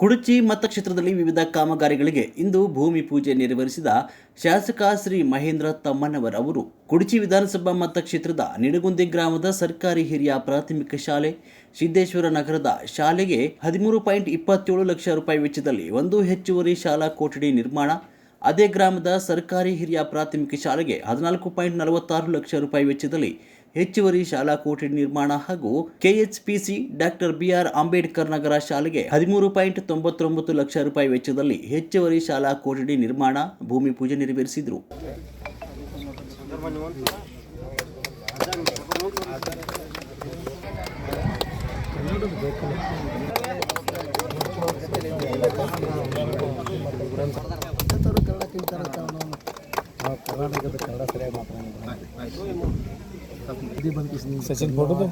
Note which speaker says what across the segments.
Speaker 1: ಕುಡುಚಿ ಮತಕ್ಷೇತ್ರದಲ್ಲಿ ವಿವಿಧ ಕಾಮಗಾರಿಗಳಿಗೆ ಇಂದು ಭೂಮಿ ಪೂಜೆ ನೆರವೇರಿಸಿದ ಶಾಸಕ ಶ್ರೀ ಮಹೇಂದ್ರ ತಮ್ಮನವರ್ ಅವರು. ಕುಡುಚಿ ವಿಧಾನಸಭಾ ಮತಕ್ಷೇತ್ರದ ನಿಡಗುಂದಿ ಗ್ರಾಮದ ಸರ್ಕಾರಿ ಹಿರಿಯ ಪ್ರಾಥಮಿಕ ಶಾಲೆ, ಸಿದ್ದೇಶ್ವರ ನಗರದ ಶಾಲೆಗೆ ಹದಿಮೂರು ಪಾಯಿಂಟ್ ಇಪ್ಪತ್ತೇಳು ಲಕ್ಷ ರೂಪಾಯಿ ವೆಚ್ಚದಲ್ಲಿ ಒಂದು ಹೆಚ್ಚುವರಿ ಶಾಲಾ ಕೊಠಡಿ ನಿರ್ಮಾಣ. ಅದೇ ಗ್ರಾಮದ ಸರ್ಕಾರಿ ಹಿರಿಯ ಪ್ರಾಥಮಿಕ ಶಾಲೆಗೆ ಹದಿನಾಲ್ಕು ಪಾಯಿಂಟ್ ನಲವತ್ತಾರು ಲಕ್ಷ ರೂಪಾಯಿ ವೆಚ್ಚದಲ್ಲಿ ಹೆಚ್ಚುವರಿ ಶಾಲಾ ಕೋಟಿ ನಿರ್ಮಾಣ ಹಾಗೂ KHPC doctor BR Ambedkar Nagara ಶಾಲೆಗೆ ಹದಿಮೂರು ಪಾಯಿಂಟ್ ತೊಂಬತ್ತೊಂಬತ್ತು ಲಕ್ಷ ರೂಪಾಯಿ ವೆಚ್ಚದಲ್ಲಿ ಹೆಚ್ಚುವರಿ ಶಾಲಾ ಕೊಠಡಿ ನಿರ್ಮಾಣ, ಭೂಮಿ ಪೂಜೆ ನೆರವೇರಿಸಿದರು.
Speaker 2: ನಾವು ಕರ್ನಾಟಕದ ಕನ್ನಡ ಸರಿಯಾಗಿ ಮಾತಾಡೋದು ಇದು ಬಂತು ಸಚಿನ್ ಫೋಟೋದು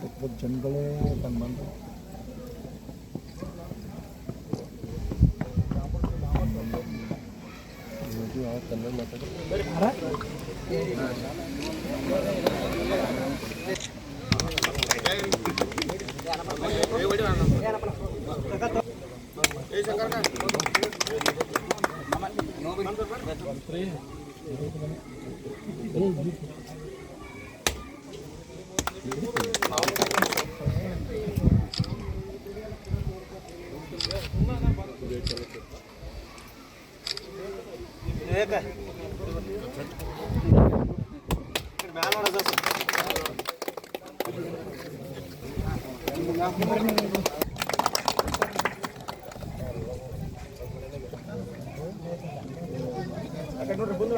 Speaker 2: ಜನಗಳೇ ತಂದು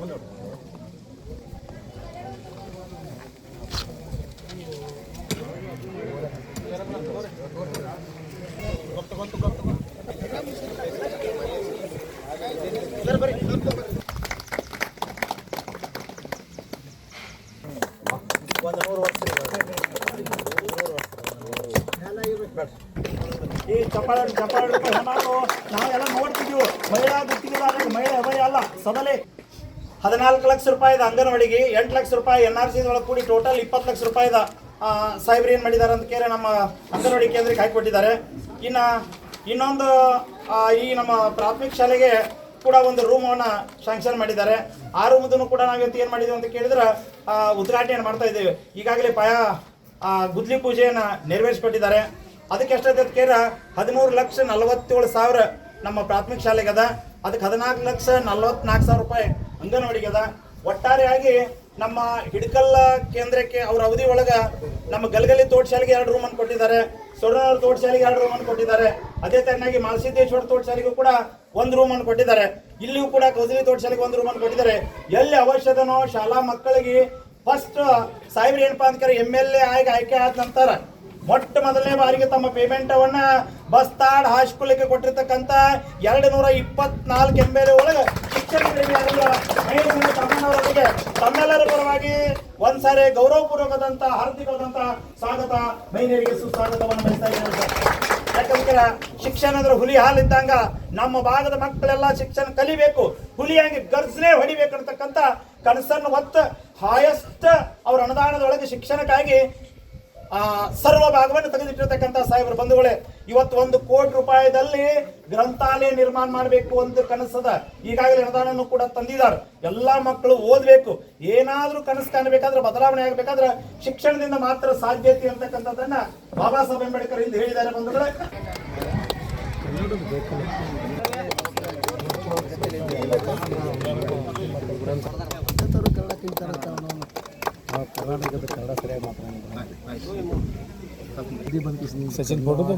Speaker 2: ಬಂದು
Speaker 3: ಈ ನಾವೆಲ್ಲ ಮಹಿಳಾ ಅಲ್ಲ ಹದಿನಾಲ್ಕು ಲಕ್ಷ ರೂಪಾಯಿದ ಅಂಗನವಾಡಿಗೆ, ಎಂಟು ಲಕ್ಷ ರೂಪಾಯಿ ಎನ್ ಆರ್ ಸಿ ಒಳಗೆ ಕೂಡಿ ಟೋಟಲ್ ಇಪ್ಪತ್ತು ಲಕ್ಷ ರೂಪಾಯಿದ ಸಾಹೇಬ್ರು ಏನು ಮಾಡಿದ್ದಾರೆ ಅಂತ ಕೇಳಿ ನಮ್ಮ ಅಂಗನವಾಡಿ ಕೇಂದ್ರಕ್ಕೆ ಹಾಕಿಕೊಟ್ಟಿದ್ದಾರೆ. ಇನ್ನು ಇನ್ನೊಂದು ಈ ನಮ್ಮ ಪ್ರಾಥಮಿಕ ಶಾಲೆಗೆ ಕೂಡ ಒಂದು ರೂಮನ್ನು ಸ್ಯಾಂಕ್ಷನ್ ಮಾಡಿದ್ದಾರೆ. ಆ ರೂಮದನ್ನು ಕೂಡ ನಾವು ಇವತ್ತು ಏನು ಮಾಡಿದ್ದೀವಿ ಅಂತ ಕೇಳಿದ್ರೆ ಉದ್ಘಾಟನೆಯನ್ನು ಮಾಡ್ತಾ ಇದ್ದೇವೆ. ಈಗಾಗಲೇ ಪಾಯ ಗುದ್ಲಿ ಪೂಜೆಯನ್ನು ನೆರವೇರಿಸಿಕೊಟ್ಟಿದ್ದಾರೆ. ಅದಕ್ಕೆ ಎಷ್ಟಾಯ್ತು ಕೇಳಿದ್ರೆ, ಹದಿಮೂರು ಲಕ್ಷ ನಲವತ್ತೇಳು ಸಾವಿರ ನಮ್ಮ ಪ್ರಾಥಮಿಕ ಶಾಲೆಗೆ ಅದ. ಅದಕ್ಕೆ ಹದಿನಾಲ್ಕು ಲಕ್ಷ ನಲ್ವತ್ನಾಲ್ಕು ಸಾವಿರ ರೂಪಾಯಿ ಅಂಗನವಾಡಿಗೆ ಅದ. ಒಟ್ಟಾರೆಯಾಗಿ ನಮ್ಮ ಹಿಡ್ಕಲ್ಲ ಕೇಂದ್ರಕ್ಕೆ ಅವ್ರ ಅವಧಿ ಒಳಗೆ ನಮ್ಮ ಗಲಗಲಿ ತೋಟ ಶಾಲೆಗೆ ಎರಡು ರೂಮನ್ನು ಕೊಟ್ಟಿದ್ದಾರೆ, ಸೊರನೂರು ತೋಟ ಶಾಲೆಗೆ ಎರಡು ಅನ್ನು ಕೊಟ್ಟಿದ್ದಾರೆ. ಅದೇ ತರನಾಗಿ ಮಾಲಸಿದ್ದೇಶ್ವರ ತೋಟ ಶಾಲೆಗೂ ಕೂಡ ಒಂದು ರೂಮನ್ನು ಕೊಟ್ಟಿದ್ದಾರೆ. ಇಲ್ಲಿಯೂ ಕೂಡ ಕೌಸಲಿ ತೋಟ ಶಾಲೆಗೆ ಒಂದು ರೂಮನ್ನು ಕೊಟ್ಟಿದ್ದಾರೆ. ಎಲ್ಲಿ ಅವಶ್ಯದನೋ ಶಾಲಾ ಮಕ್ಕಳಿಗೆ ಫಸ್ಟ್ ಸಾಹೇಬ್ರು ಏನಪ್ಪಾ ಅಂತ ಎಂ ಎಲ್ ಎ ಆಗಿ ಆಯ್ಕೆ ಆದ ನಂತರ ಮೊಟ್ಟ ಮೊದಲನೇ ಬಾರಿಗೆ ತಮ್ಮ ಪೇಮೆಂಟ್ ಅವನ್ನ ಬಸ್ತಾಡ್ ಹಾಸ್ಕೊಳ್ಳಿಕ್ಕೆ ಕೊಟ್ಟಿರ್ತಕ್ಕಂಥ ಎರಡು ನೂರ ಇಪ್ಪತ್ನಾಲ್ಕು ಎಂ ಎಲ್ ಎ ಒಳಗೆ ತಮ್ಮನವರಿಗೆ ತಮ್ಮೆಲ್ಲರ ಪರವಾಗಿ ಒಂದ್ಸಾರಿ ಗೌರವಪೂರ್ವಕದಂತ, ಹಾರ್ದಿಕವಾದಂತ ಸ್ವಾಗತ. ಮಹಿಳೆಯರಿಗೆ ಸುಸ್ವಾಗತವನ್ನು ಬಯಸ್ತಾ ಇದ್ದೇನೆ ಯಾಕಂದ್ರೆ ಶಿಕ್ಷಣ ಅಂದ್ರೆ ಹುಲಿ ಹಾಲಿದ್ದಂಗ ನಮ್ಮ ಭಾಗದ ಮಕ್ಕಳೆಲ್ಲ ಶಿಕ್ಷಣ ಕಲಿಬೇಕು. ಹುಲಿಯಾಗಿ ಗರ್ಜನೆ ಹೊಡಿಬೇಕು ಅಂತಕ್ಕಂಥ ಕನಸನ್ನು ಹೊತ್ತು ಹಾಯೆಸ್ಟ್ ಅವ್ರ ಅನುದಾನದೊಳಗೆ ಶಿಕ್ಷಣಕ್ಕಾಗಿ ಆ, ಸರ್ವ ಭಾಗವನ್ನು ತೆಗೆದಿಟ್ಟಿರ್ತಕ್ಕಂಥ ಸಾಹೇಬರ ಬಂಧುಗಳೇ ಇವತ್ತು ಒಂದು ಕೋಟಿ ರೂಪಾಯಿದಲ್ಲಿ ಗ್ರಂಥಾಲಯ ನಿರ್ಮಾಣ ಮಾಡಬೇಕು ಅಂತ ಕನಸದ ಈಗಾಗಲೇ ಅನುದಾನವನ್ನು ಕೂಡ ತಂದಿದ್ದಾರೆ. ಎಲ್ಲಾ ಮಕ್ಕಳು ಓದಬೇಕು. ಏನಾದ್ರೂ ಕನಸು ಕಾಣಬೇಕಾದ್ರೆ ಬದಲಾವಣೆ ಆಗಬೇಕಾದ್ರೆ ಶಿಕ್ಷಣದಿಂದ ಮಾತ್ರ ಸಾಧ್ಯತೆ ಅಂತಕ್ಕಂಥದ್ದನ್ನ ಬಾಬಾ ಸಾಹೇಬ್ ಅಂಬೇಡ್ಕರ್ ಇಂದು ಹೇಳಿದ್ದಾರೆ ಬಂಧುಗಳೇ
Speaker 2: ಕನ್ನಡ ತಿಂತಾರೆ ನಾವು ಕರ್ನಾಟಕದ ಕನ್ನಡ ಸರಿಯಾಗಿ ಮಾತಾಡೋದು ಇದು ಬಂತು ಸಚಿನ್ ಫೋಟೋದು